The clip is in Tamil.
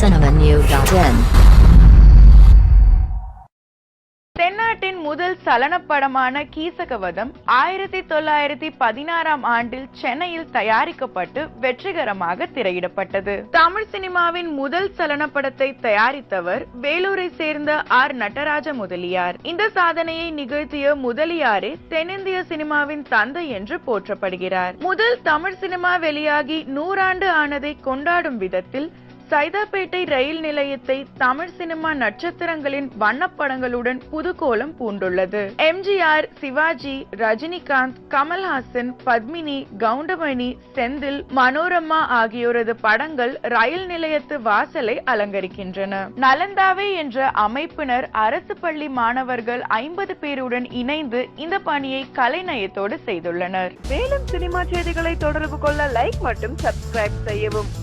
cinemanew.in தென்னாட்டின் முதல் சலனப்படமான கீசகவதம் ஆயிரத்தி தொள்ளாயிரத்தி பதினாறாம் ஆண்டில் சென்னையில் தயாரிக்கப்பட்டு வெற்றிகரமாக திரையிடப்பட்டது. தமிழ் சினிமாவின் முதல் சலனப்படத்தை தயாரித்தவர் வேலூரை சேர்ந்த ஆர். நடராஜ முதலியார். இந்த சாதனையை நிகழ்த்திய முதலியாரே தென்னிந்திய சினிமாவின் தந்தை என்று போற்றப்படுகிறார். முதல் தமிழ் சினிமா வெளியாகி நூறாண்டு ஆனதை கொண்டாடும் விதத்தில் சைதாப்பேட்டை ரயில் நிலையத்தை தமிழ் சினிமா நட்சத்திரங்களின் வண்ணப்படங்களுடன் புதுக்கோலம் பூண்டுள்ளது. எம்ஜிஆர் சிவாஜி ரஜினிகாந்த் கமல்ஹாசன் பத்மினி கவுண்டமணி செந்தில் மனோரமா ஆகியோரது படங்கள் ரயில் நிலையத்து வாசலை அலங்கரிக்கின்றன. நலந்தாவே என்ற அமைப்பினர் அரசு பள்ளி மாணவர்கள் ஐம்பது பேருடன் இணைந்து இந்த பணியை கலைநயத்தோடு செய்துள்ளனர். மேலும் சினிமா செய்திகளை தொடர்பு கொள்ள லைக் மற்றும் சப்ஸ்கிரைப் செய்யவும்.